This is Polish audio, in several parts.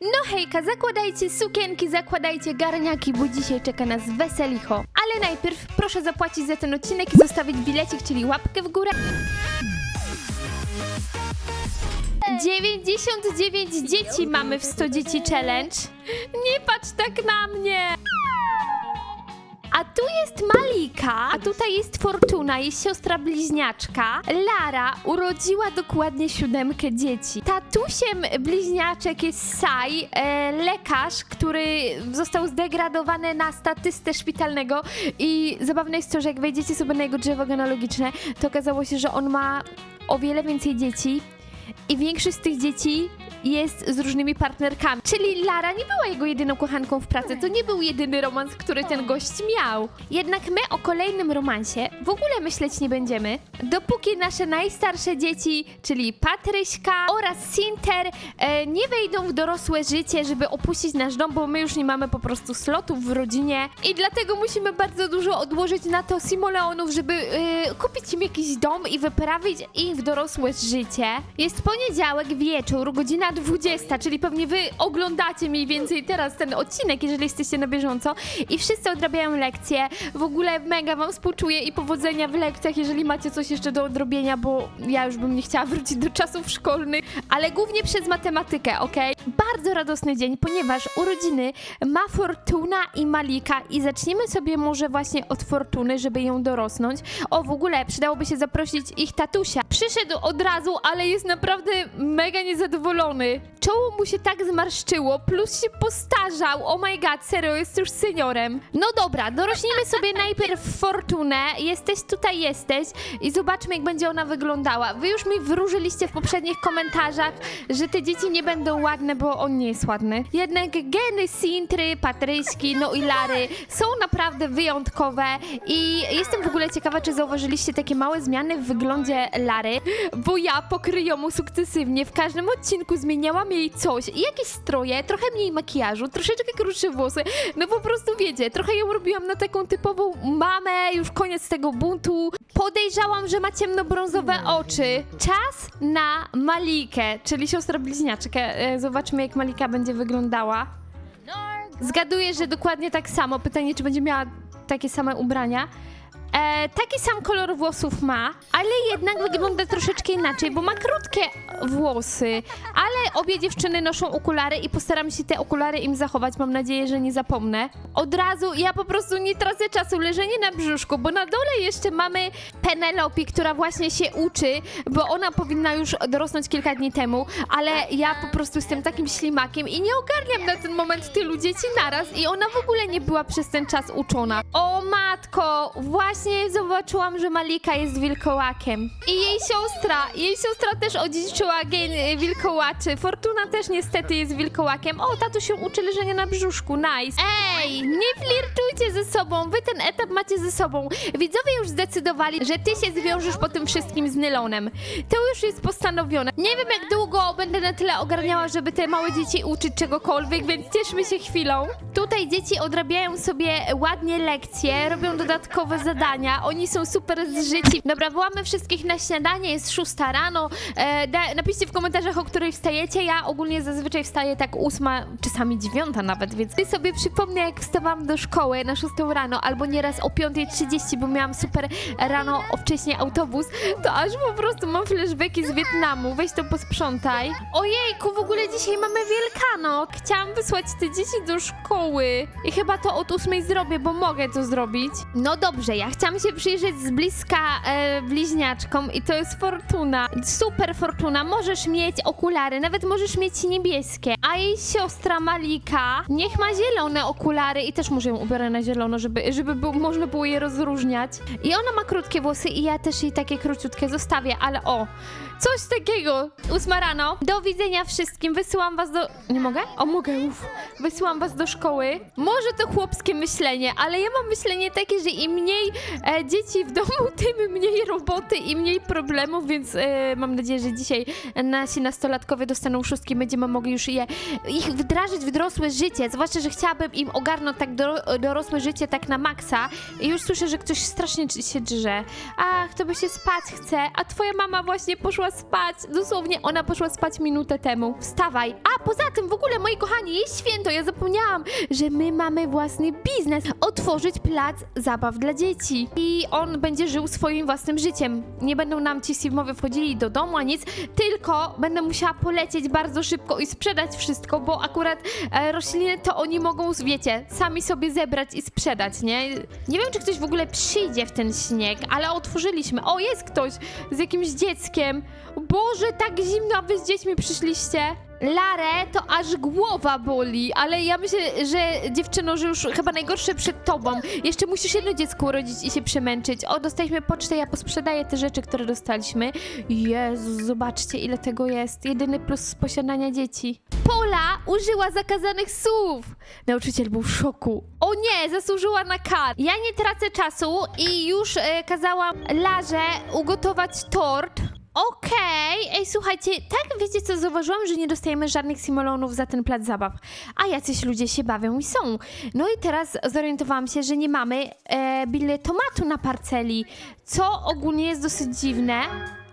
No hejka, zakładajcie sukienki, zakładajcie garniaki, bo dzisiaj czeka nas weselicho. Ale najpierw proszę zapłacić za ten odcinek i zostawić bilecik, czyli łapkę w górę. 99 dzieci mamy w 100 dzieci challenge. Nie patrz tak na mnie! A tu jest Malika, a tutaj jest Fortuna, jest siostra bliźniaczka. Lara urodziła dokładnie siódemkę dzieci. Tatusiem bliźniaczek jest Sai, e, lekarz, który został zdegradowany na statystę szpitalnego i zabawne jest to, że jak wejdziecie sobie na jego drzewo genealogiczne, to okazało się, że on ma o wiele więcej dzieci i większość z tych dzieci jest z różnymi partnerkami. Czyli Lara nie była jego jedyną kochanką w pracy. To nie był jedyny romans, który ten gość miał. Jednak my o kolejnym romansie w ogóle myśleć nie będziemy, dopóki nasze najstarsze dzieci, czyli Patryśka oraz Sinter, e, nie wejdą w dorosłe życie, żeby opuścić nasz dom, bo my już nie mamy po prostu slotów w rodzinie i dlatego musimy bardzo dużo odłożyć na to simoleonów, żeby e, kupić im jakiś dom i wyprawić ich w dorosłe życie. Jest poniedziałek wieczór, godzina 20, czyli pewnie wy oglądacie mniej więcej teraz ten odcinek, jeżeli jesteście na bieżąco i wszyscy odrabiają lekcje. W ogóle mega wam współczuję i powodzenia w lekcjach, jeżeli macie coś jeszcze do odrobienia, bo ja już bym nie chciała wrócić do czasów szkolnych, ale głównie przez matematykę, ok? Bardzo radosny dzień, ponieważ urodziny ma Fortuna i Malika i zaczniemy sobie może właśnie od Fortuny, żeby ją dorosnąć. O, w ogóle przydałoby się zaprosić ich tatusia. Przyszedł od razu, ale jest naprawdę mega niezadowolony. Czoło mu się tak zmarszczyło, plus się postarzał. Oh my god, serio, jest już seniorem. No dobra, dorośnijmy sobie najpierw Fortunę. Jesteś tutaj, jesteś i zobaczmy, jak będzie ona wyglądała. Wy już mi wróżyliście w poprzednich komentarzach, że te dzieci nie będą ładne, bo on nie jest ładny. Jednak geny Sintry, Patryśki, no i Lary są naprawdę wyjątkowe i jestem w ogóle ciekawa, czy zauważyliście takie małe zmiany w wyglądzie Lary, bo ja pokryję mu sukcesywnie. W każdym odcinku zmieniałam jej coś jakieś stroje, trochę mniej makijażu, troszeczkę krótsze włosy. No po prostu wiecie, trochę ją robiłam na taką typową mamę, już koniec tego buntu. Podejrzałam, że ma ciemnobrązowe oczy. Czas na Malikę, czyli siostrę bliźniaczkę. E, Zobaczmy, jak Malika będzie wyglądała. Zgaduję, że dokładnie tak samo. Pytanie, czy będzie miała takie same ubrania. E, taki sam kolor włosów ma, ale jednak wygląda troszeczkę inaczej, bo ma krótkie włosy. Ale obie dziewczyny noszą okulary i postaram się te okulary im zachować. Mam nadzieję, że nie zapomnę. Od razu ja po prostu nie tracę czasu. Leżenie na brzuszku, bo na dole jeszcze mamy Penelope, która właśnie się uczy, bo ona powinna już dorosnąć kilka dni temu, ale ja po prostu jestem takim ślimakiem i nie ogarniam na ten moment tylu dzieci naraz i ona w ogóle nie była przez ten czas uczona. O matko, właśnie zobaczyłam, że Malika jest wilkołakiem. I jej siostra, jej siostra też odziedziczyła gen y, wilkołaczy. Fortuna też niestety jest wilkołakiem. O, tatu się uczy leżenia na brzuszku, nice. Ej, nie flirtujcie ze sobą, wy ten etap macie ze sobą. Widzowie już zdecydowali, że ty się zwiążesz po tym wszystkim z Nylonem. To już jest postanowione. Nie wiem jak długo będę na tyle ogarniała, żeby te małe dzieci uczyć czegokolwiek, więc cieszmy się chwilą. Tutaj dzieci odrabiają sobie ładnie lekcje, robią dodatkowe zadania, oni są super zżyci. Dobra, wołamy wszystkich na śniadanie, jest szósta rano. E, da, napiszcie w komentarzach, o której wstajecie. Ja ogólnie zazwyczaj wstaję tak ósma, czasami dziewiąta nawet, więc ty sobie przypomnę, jak wstawałam do szkoły na szóstą rano, albo nieraz o 5.30, bo miałam super rano wcześniej autobus, to aż po prostu mam flashbacki z Wietnamu. Weź to posprzątaj. Ojejku, w ogóle dzisiaj mamy Wielkanoc. Chciałam wysłać te dzieci do szkoły i chyba to od ósmej zrobię, bo mogę to zrobić. No dobrze, ja chciałam się przyjrzeć z bliska e, bliźniaczkom i to jest Fortuna. Super Fortuna, możesz mieć okulary, nawet możesz mieć niebieskie. A jej siostra Malika, niech ma zielone okulary i też muszę ją ubiorę na zielono, żeby, żeby było, można było je rozróżniać. I ona ma krótkie włosy i ja też jej takie króciutkie zostawię, ale o, coś takiego. Ósma rano. Do widzenia wszystkim. Wysyłam was do... Nie mogę? O, mogę, uff. Wysyłam was do szkoły. Może to chłopskie myślenie, ale ja mam myślenie takie, że im mniej e, dzieci w domu, tym mniej roboty i mniej problemów, więc e, mam nadzieję, że dzisiaj nasi nastolatkowie dostaną szóstki, będziemy mogli już je ich wdrażać w dorosłe życie. Zwłaszcza, że chciałabym im ogarnąć tak do, dorosłe życie tak na maksa i już słyszę, że ktoś strasznie się drze. Ach, to by się spać chce, a twoja mama właśnie poszła spać. Dosłownie ona poszła spać minutę temu. Wstawaj. A poza tym w ogóle, moi kochani, jest święto. Ja zapomniałam, że my mamy własny biznes. Otworzyć plac zabaw dla dzieci. I on będzie żył swoim własnym życiem. Nie będą nam ci Simowie wchodzili do domu, a nic, tylko będę musiała polecieć bardzo szybko i sprzedać wszystko, bo akurat e, rośliny to oni mogą, wiecie, sami sobie zebrać i sprzedać, nie? Nie wiem, czy ktoś w ogóle przyjdzie w ten śnieg, ale otworzyliśmy. O, jest ktoś z jakimś dzieckiem. Boże, tak zimno, a wy z dziećmi przyszliście. Larę to aż głowa boli, ale ja myślę, że dziewczyno, że już chyba najgorsze przed tobą. Jeszcze musisz jedno dziecko urodzić i się przemęczyć. O, dostaliśmy pocztę, ja posprzedaję te rzeczy, które dostaliśmy. Jezu, zobaczcie ile tego jest. Jedyny plus z posiadania dzieci. Pola użyła zakazanych słów. Nauczyciel był w szoku. O nie, zasłużyła na kar. Ja nie tracę czasu i już e, kazałam Larze ugotować tort. Okej, ej słuchajcie, tak wiecie co, zauważyłam, że nie dostajemy żadnych simolonów za ten plac zabaw, a jacyś ludzie się bawią i są. No i teraz zorientowałam się, że nie mamy e, biletomatu na parceli, co ogólnie jest dosyć dziwne.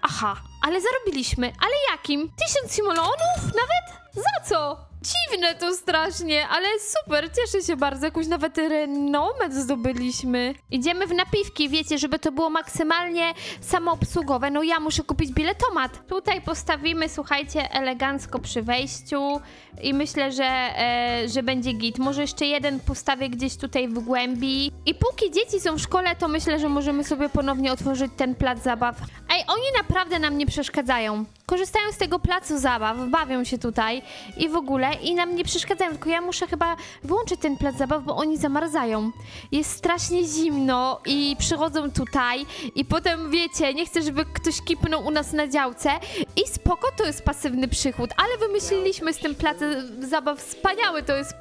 Aha, ale zarobiliśmy, ale jakim? Tysiąc simolonów? Nawet? Za co? Dziwne to strasznie, ale super, cieszę się bardzo. Jakąś nawet renomet zdobyliśmy. Idziemy w napiwki, wiecie, żeby to było maksymalnie samoobsługowe. No ja muszę kupić biletomat. Tutaj postawimy, słuchajcie, elegancko przy wejściu i myślę, że, e, że będzie git. Może jeszcze jeden postawię gdzieś tutaj w głębi. I póki dzieci są w szkole, to myślę, że możemy sobie ponownie otworzyć ten plac zabaw. Ej, oni naprawdę nam nie przeszkadzają. Korzystają z tego placu zabaw, bawią się tutaj i w ogóle i nam nie przeszkadzają, tylko ja muszę chyba wyłączyć ten plac zabaw, bo oni zamarzają. Jest strasznie zimno i przychodzą tutaj i potem wiecie, nie chcę, żeby ktoś kipnął u nas na działce i spoko, to jest pasywny przychód, ale wymyśliliśmy z tym placem zabaw wspaniały to jest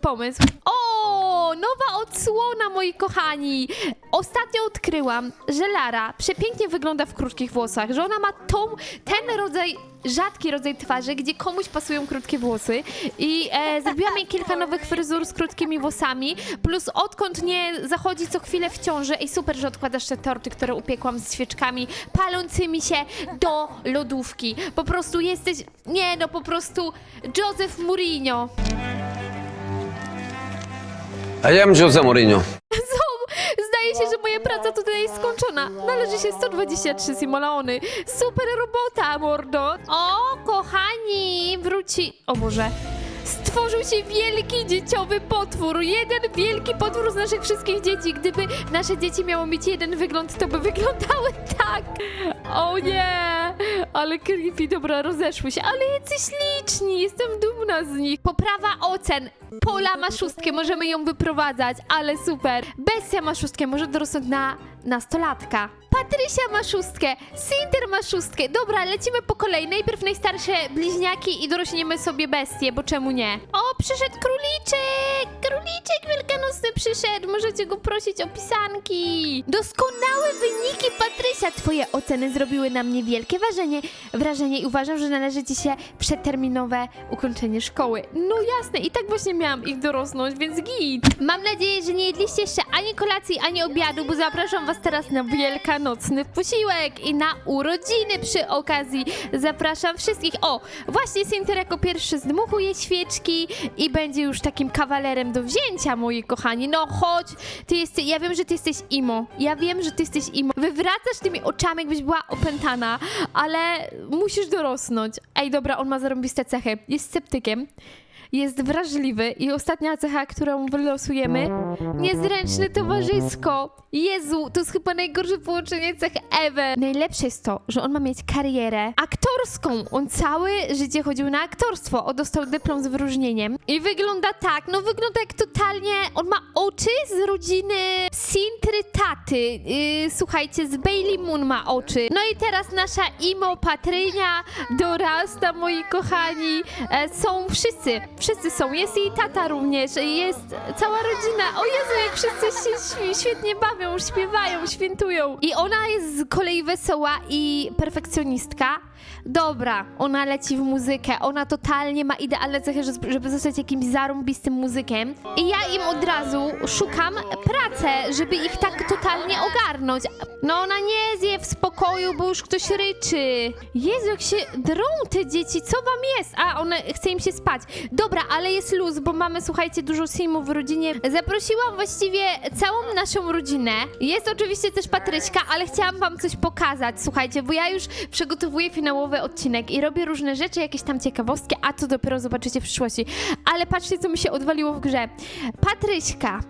pomysł. O, nowa odsłona, moi kochani! Ostatnio odkryłam, że Lara przepięknie wygląda w krótkich włosach, że ona ma tą, ten rodzaj, rzadki rodzaj twarzy, gdzie komuś pasują krótkie włosy i e, zrobiłam jej kilka nowych fryzur z krótkimi włosami, plus odkąd nie zachodzi co chwilę w ciąży, i super, że odkładasz te torty, które upiekłam z świeczkami palącymi się do lodówki. Po prostu jesteś, nie no, po prostu Joseph Mourinho. I am Jose Mourinho. Są- Zdaje się, że moja praca tutaj jest skończona. Należy się 123 simolaony. Super robota, mordo. O, kochani, wróci... O Boże. Stworzył się wielki dzieciowy potwór. Jeden wielki potwór z naszych wszystkich dzieci. Gdyby nasze dzieci miało mieć jeden wygląd, to by wyglądały tak. O nie, ale creepy, dobra, rozeszły się. Ale jacyś liczni, jestem dumna z nich. Poprawa ocen. Pola ma szóstkę, możemy ją wyprowadzać, ale super. Bestia ma szóstkę, może dorosnąć na nastolatka. Patrysia ma szóstkę, Sinter ma szóstkę. Dobra, lecimy po kolei. Najpierw najstarsze bliźniaki i dorośniemy sobie bestie, bo czemu nie? O, przyszedł króliczek! Króliczek wielkanocny przyszedł. Możecie go prosić o pisanki. Doskonałe wyniki, Patrysia. Twoje oceny zrobiły na mnie wielkie wrażenie, wrażenie i uważam, że należy ci się przedterminowe ukończenie szkoły. No jasne, i tak właśnie miałam ich dorosnąć, więc git. Mam nadzieję, że nie jedliście jeszcze ani kolacji, ani obiadu, bo zapraszam was teraz na wielkanocny posiłek i na urodziny przy okazji. Zapraszam wszystkich. O, właśnie Sinter jako pierwszy zdmuchuje świeczki i będzie już takim kawalerem do wzięcia, moi kochani. No chodź, ty jesteś, ja wiem, że ty jesteś imo. Ja wiem, że ty jesteś imo. Wywracasz tymi oczami, jakbyś była opętana, ale musisz dorosnąć. Ej, dobra, on ma zarąbiste cechy. Jest sceptykiem. Jest wrażliwy i ostatnia cecha, którą wylosujemy, niezręczne towarzysko. Jezu, to jest chyba najgorsze połączenie cech ever. Najlepsze jest to, że on ma mieć karierę aktorską. On całe życie chodził na aktorstwo. On dostał dyplom z wyróżnieniem. I wygląda tak, no wygląda jak totalnie... On ma oczy z rodziny Sintry Taty. Yy, słuchajcie, z Bailey Moon ma oczy. No i teraz nasza imo Patrynia dorasta, moi kochani. E, są wszyscy. Wszyscy są. Jest jej tata również, jest cała rodzina. O Jezu, jak wszyscy się świ- świetnie bawią, śpiewają, świętują. I ona jest z kolei wesoła i perfekcjonistka. Dobra, ona leci w muzykę, ona totalnie ma idealne cechy, żeby- zostać jakimś zarąbistym muzykiem. I ja im od razu szukam pracę, żeby ich tak totalnie ogarnąć. No ona nie zje w spokoju, bo już ktoś ryczy. Jezu, jak się drą te dzieci, co wam jest? A, one chce im się spać. Dobra, ale jest luz, bo mamy, słuchajcie, dużo simów w rodzinie. Zaprosiłam właściwie całą naszą rodzinę. Jest oczywiście też Patryśka, ale chciałam wam coś pokazać, słuchajcie, bo ja już przygotowuję finałowy odcinek i robię różne rzeczy, jakieś tam ciekawostki, a to dopiero zobaczycie w przyszłości. Ale patrzcie, co mi się odwaliło w grze. Patryśka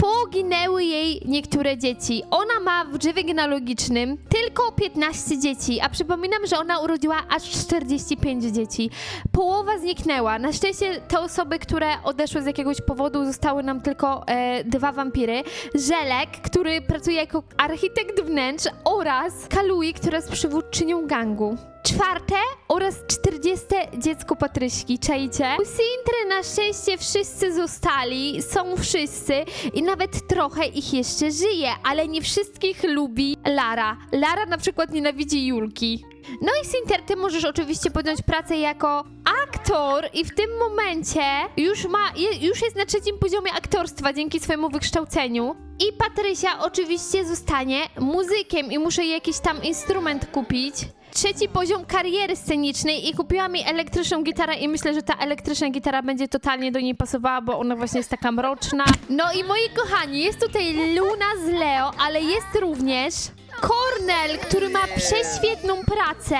Poginęły jej niektóre dzieci. Ona ma w drzewie genealogicznym tylko 15 dzieci, a przypominam, że ona urodziła aż 45 dzieci. Połowa zniknęła. Na szczęście te osoby, które odeszły z jakiegoś powodu, zostały nam tylko e, dwa wampiry. Żelek, który pracuje jako architekt wnętrz oraz Kalui, która jest przywódczynią gangu. Czwarte oraz czterdzieste dziecko Patryśki, czajcie? U Sintry na szczęście wszyscy zostali, są wszyscy i nawet trochę ich jeszcze żyje, ale nie wszystkich lubi Lara. Lara na przykład nienawidzi Julki. No i Sinter, ty możesz oczywiście podjąć pracę jako aktor i w tym momencie już ma, już jest na trzecim poziomie aktorstwa dzięki swojemu wykształceniu. I Patrysia oczywiście zostanie muzykiem i muszę jej jakiś tam instrument kupić. Trzeci poziom kariery scenicznej i kupiłam jej elektryczną gitarę i myślę, że ta elektryczna gitara będzie totalnie do niej pasowała, bo ona właśnie jest taka mroczna. No i moi kochani, jest tutaj Luna z Leo, ale jest również Cornel, który ma prześwietną pracę.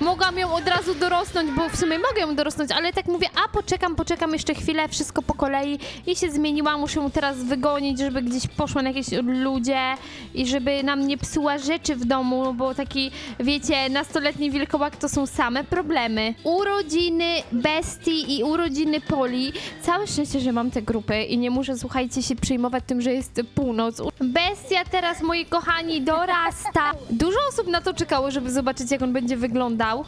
Mogłam ją od razu dorosnąć, bo w sumie mogę ją dorosnąć, ale tak mówię, a poczekam, poczekam jeszcze chwilę, wszystko po kolei i się zmieniła. Muszę ją teraz wygonić, żeby gdzieś poszła na jakieś ludzie i żeby nam nie psuła rzeczy w domu, bo taki, wiecie, nastoletni wilkołak to są same problemy. Urodziny Bestii i urodziny Poli. Całe szczęście, że mam te grupy i nie muszę, słuchajcie, się przejmować tym, że jest północ. Bestia teraz, moi kochani, dorasta. Dużo osób na to czekało, żeby zobaczyć, jak on będzie wyglądał.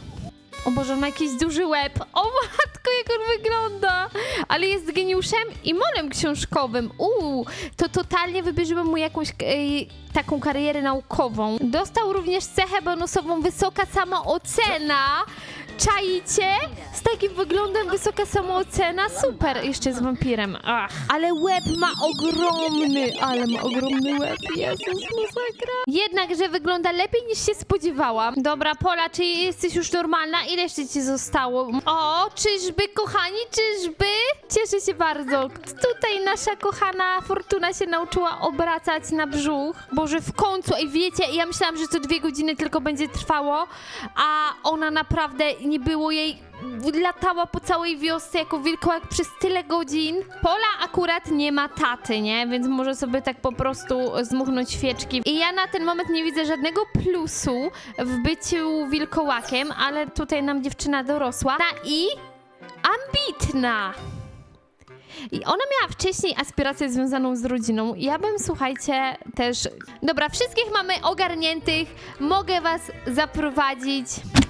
O Boże, on ma jakiś duży łeb. O matko, jak on wygląda! Ale jest geniuszem i molem książkowym. Uuu, to totalnie wybierzyłem mu jakąś e, taką karierę naukową. Dostał również cechę bonusową wysoka samoocena. Czaicie? Z takim wyglądem wysoka samoocena? Super! Jeszcze z wampirem. Ach. Ale łeb ma ogromny, ale ma ogromny łeb. Jezus, masakra. Jednakże wygląda lepiej niż się spodziewałam. Dobra, Pola, czy jesteś już normalna? Ile jeszcze ci zostało? O, czyżby, kochani, czyżby? Cieszę się bardzo. Tutaj nasza kochana Fortuna się nauczyła obracać na brzuch. Boże, w końcu, i wiecie, ja myślałam, że to dwie godziny tylko będzie trwało, a ona naprawdę nie było jej latała po całej wiosce jako wilkołak przez tyle godzin. Pola akurat nie ma taty, nie? Więc może sobie tak po prostu zmuchnąć świeczki. I ja na ten moment nie widzę żadnego plusu w byciu wilkołakiem, ale tutaj nam dziewczyna dorosła. I ambitna. I ona miała wcześniej aspirację związaną z rodziną. Ja bym, słuchajcie, też. Dobra, wszystkich mamy ogarniętych. Mogę Was zaprowadzić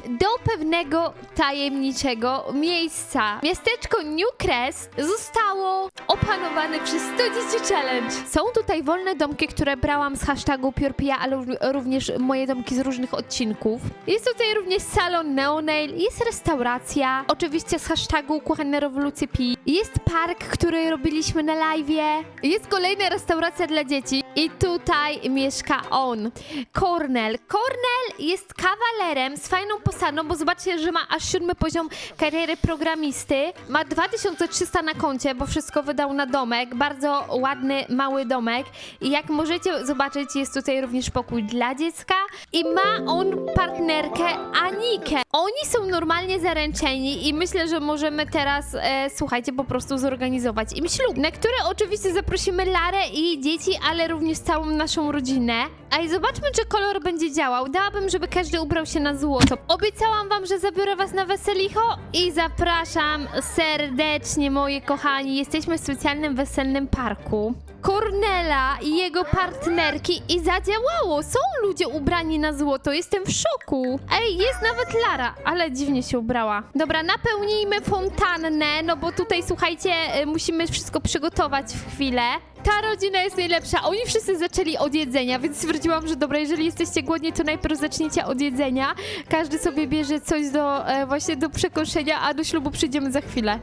do pewnego tajemniczego miejsca. Miasteczko Newcrest zostało opanowane przez 100 Dzieci Challenge. Są tutaj wolne domki, które brałam z hashtagu Piorpija, ale ró- również moje domki z różnych odcinków. Jest tutaj również salon Neonail, jest restauracja, oczywiście z hashtagu Kuchenne Rewolucje Pi. Jest park, który robiliśmy na live'ie. Jest kolejna restauracja dla dzieci i tutaj mieszka on. Cornel. Cornel jest kawalerem z fajną posadą, bo zobaczcie, że ma aż siódmy poziom kariery programisty. Ma 2300 na koncie, bo wszystko wydał na domek. Bardzo ładny, mały domek. I jak możecie zobaczyć, jest tutaj również pokój dla dziecka. I ma on partnerkę Anikę. Oni są normalnie zaręczeni i myślę, że możemy teraz, e, słuchajcie, po prostu zorganizować im ślub, na który oczywiście zaprosimy Larę i dzieci, ale również całą naszą rodzinę. A i zobaczmy, czy kolor będzie działał. Dałabym, żeby każdy ubrał się na złoto. Obiecałam wam, że zabiorę was na weselicho i zapraszam serdecznie, moi kochani. Jesteśmy w specjalnym weselnym parku. Cornela i jego partnerki i zadziałało. Są ludzie ubrani na złoto. Jestem w szoku. Ej, jest nawet Lara, ale dziwnie się ubrała. Dobra, napełnijmy fontannę, no bo tutaj, słuchajcie, y, musimy wszystko przygotować w chwilę. Ta rodzina jest najlepsza. Oni wszyscy zaczęli od jedzenia, więc stwierdziłam, że dobra, jeżeli jesteście głodni, to najpierw zacznijcie od jedzenia. Każdy sobie bierze coś do e, właśnie do przekoszenia, a do ślubu przyjdziemy za chwilę.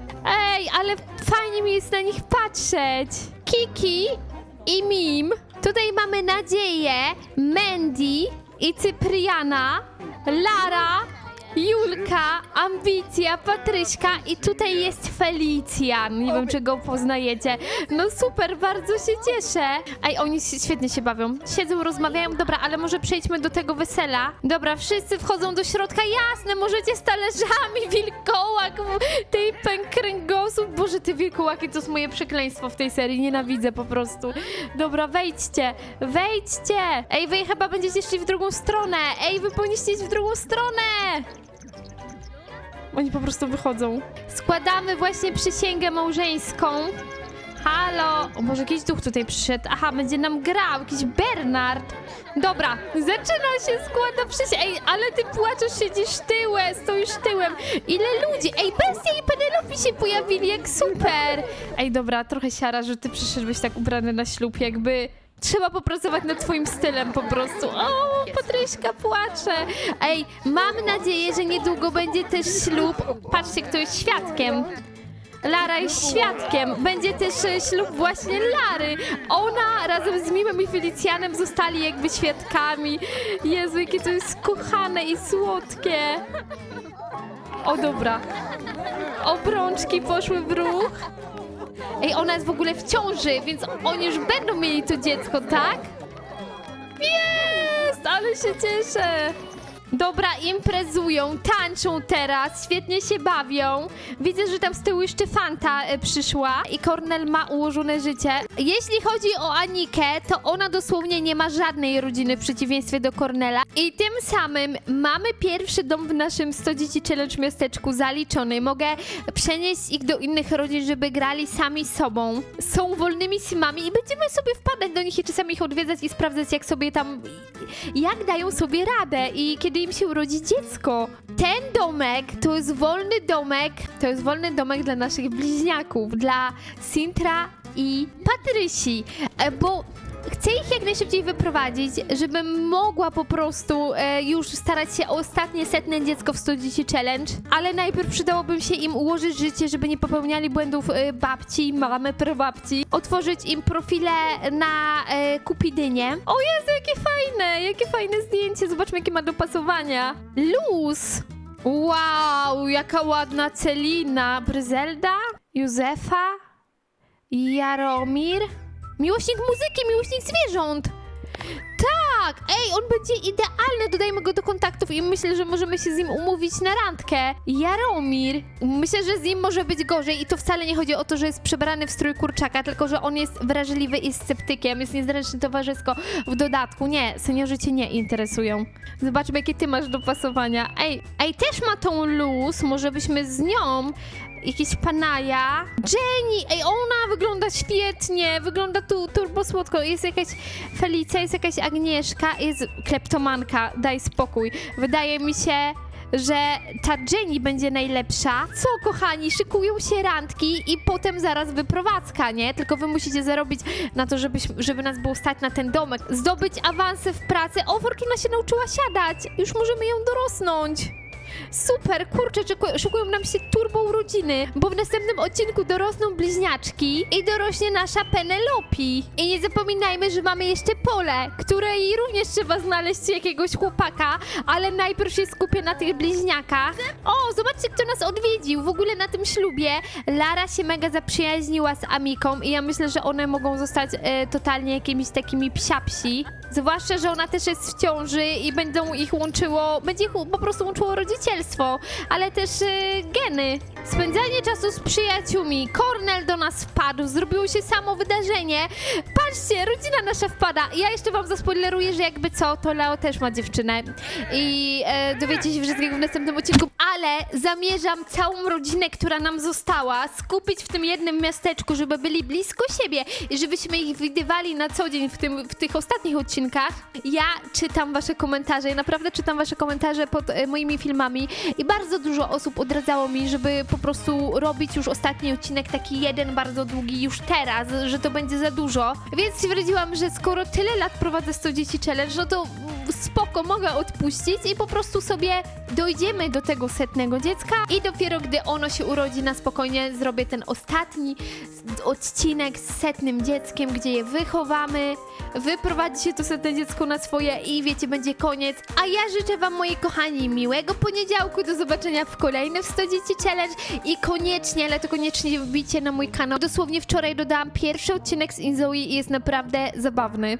Ej, ale fajnie mi jest na nich patrzeć. Kiki i Mim. Tutaj mamy Nadzieję, Mandy i Cypriana, Lara, Julka, Ambicja, Patryśka i tutaj jest Felicjan. Nie wiem, czy go poznajecie. No super, bardzo się cieszę. Ej, oni świetnie się bawią. Siedzą, rozmawiają. Dobra, ale może przejdźmy do tego wesela. Dobra, wszyscy wchodzą do środka. Jasne, możecie z talerzami, wilkołak, tej pękręgosów. Boże, te wilkołaki to jest moje przekleństwo w tej serii. Nienawidzę po prostu. Dobra, wejdźcie, wejdźcie. Ej, wy chyba będziecie szli w drugą stronę. Ej, wy powinniście iść w drugą stronę. Oni po prostu wychodzą. Składamy właśnie przysięgę małżeńską. Halo! O Boże, jakiś duch tutaj przyszedł. Aha, będzie nam grał, jakiś Bernard. Dobra, zaczyna się, składa przysięgę. Ej, ale ty płaczesz, siedzisz tyłem, stoisz tyłem. Ile ludzi? Ej, Bestia i Penelope się pojawili, jak super. Ej, dobra, trochę siara, że ty przyszedłeś tak ubrany na ślub, jakby... Trzeba popracować nad twoim stylem po prostu. O, Patryśka płacze. Ej, mam nadzieję, że niedługo będzie też ślub. Patrzcie, kto jest świadkiem. Lara jest świadkiem. Będzie też e, ślub właśnie Lary. Ona razem z Mimem i Felicjanem zostali jakby świadkami. Jezu, jakie to jest kochane i słodkie. O dobra. Obrączki poszły w ruch. Ej, ona jest w ogóle w ciąży, więc oni już będą mieli to dziecko, tak? Jest! Ale się cieszę! Dobra, imprezują, tańczą teraz, świetnie się bawią. Widzę, że tam z tyłu jeszcze Fanta e, przyszła i Cornel ma ułożone życie. Jeśli chodzi o Anikę, to ona dosłownie nie ma żadnej rodziny w przeciwieństwie do Cornela. I tym samym mamy pierwszy dom w naszym 100 dzieci challenge miasteczku zaliczony. Mogę przenieść ich do innych rodzin, żeby grali sami sobą. Są wolnymi simami i będziemy sobie wpadać do nich i czasami ich odwiedzać i sprawdzać, jak sobie tam jak dają sobie radę i kiedy im się urodzi dziecko. Ten domek to jest wolny domek, to jest wolny domek dla naszych bliźniaków, dla Sintra i Patrysi, e, bo chcę ich jak najszybciej wyprowadzić, żebym mogła po prostu e, już starać się o ostatnie setne dziecko w 100 dzieci challenge, ale najpierw przydałoby się im ułożyć życie, żeby nie popełniali błędów e, babci, mamy, prababci, otworzyć im profile na e, Kupidynie. O Jezu, jakie fajne, jakie fajne zdjęcie, zobaczmy jakie ma dopasowania. Luz! Wow, jaka ładna Celina, Bryzelda, Józefa, Jaromir, miłośnik muzyki, miłośnik zwierząt. Tak! Ej, on będzie idealny, dodajmy go do kontaktów i myślę, że możemy się z nim umówić na randkę. Jaromir. Myślę, że z nim może być gorzej i to wcale nie chodzi o to, że jest przebrany w strój kurczaka, tylko że on jest wrażliwy i sceptykiem, jest niezręczny towarzysko w dodatku. Nie, seniorzy cię nie interesują. Zobaczmy, jakie ty masz dopasowania. Ej, ej, też ma tą luz, może byśmy z nią jakiś panaja. Jenny! Ej, ona wygląda świetnie, wygląda tu turbo słodko. Jest jakaś Felicia, jest jakaś Agnieszka, jest kleptomanka, daj spokój. Wydaje mi się, że ta Jenny będzie najlepsza. Co, kochani, szykują się randki i potem zaraz wyprowadzka, nie? Tylko wy musicie zarobić na to, żebyś, żeby nas było stać na ten domek. Zdobyć awanse w pracy. O, Fortuna się nauczyła siadać. Już możemy ją dorosnąć. Super, kurczę, szykują, szykują nam się turbo urodziny, bo w następnym odcinku dorosną bliźniaczki i dorośnie nasza Penelope. I nie zapominajmy, że mamy jeszcze Pole, której również trzeba znaleźć jakiegoś chłopaka, ale najpierw się skupię na tych bliźniakach. O, zobaczcie, kto nas odwiedził w ogóle na tym ślubie. Lara się mega zaprzyjaźniła z Amiką i ja myślę, że one mogą zostać e, totalnie jakimiś takimi psiapsi. Zwłaszcza, że ona też jest w ciąży i będą ich łączyło, będzie ich po prostu łączyło rodzicielstwo, ale też y, geny. Spędzanie czasu z przyjaciółmi. Cornel do nas wpadł, zrobiło się samo wydarzenie. Patrzcie, rodzina nasza wpada. Ja jeszcze wam zaspoileruję, że jakby co, to Leo też ma dziewczynę. I e, dowiecie się wszystkiego w następnym odcinku. Ale zamierzam całą rodzinę, która nam została, skupić w tym jednym miasteczku, żeby byli blisko siebie i żebyśmy ich widywali na co dzień w, tym, w tych ostatnich odcinkach. Ja czytam wasze komentarze, ja naprawdę czytam wasze komentarze pod e, moimi filmami i bardzo dużo osób odradzało mi, żeby po prostu robić już ostatni odcinek, taki jeden bardzo długi już teraz, że to będzie za dużo. Więc stwierdziłam, że skoro tyle lat prowadzę 100 dzieci challenge, no to spoko, mogę odpuścić i po prostu sobie dojdziemy do tego setnego dziecka i dopiero gdy ono się urodzi na spokojnie zrobię ten ostatni odcinek z setnym dzieckiem, gdzie je wychowamy, wyprowadzi się to setne dziecko na swoje i wiecie, będzie koniec. A ja życzę wam, moi kochani, miłego poniedziałku, do zobaczenia w kolejnym 100 dzieci challenge i koniecznie, ale to koniecznie wbijcie na mój kanał. Dosłownie wczoraj dodałam pierwszy odcinek z Inzoi i jest naprawdę zabawny.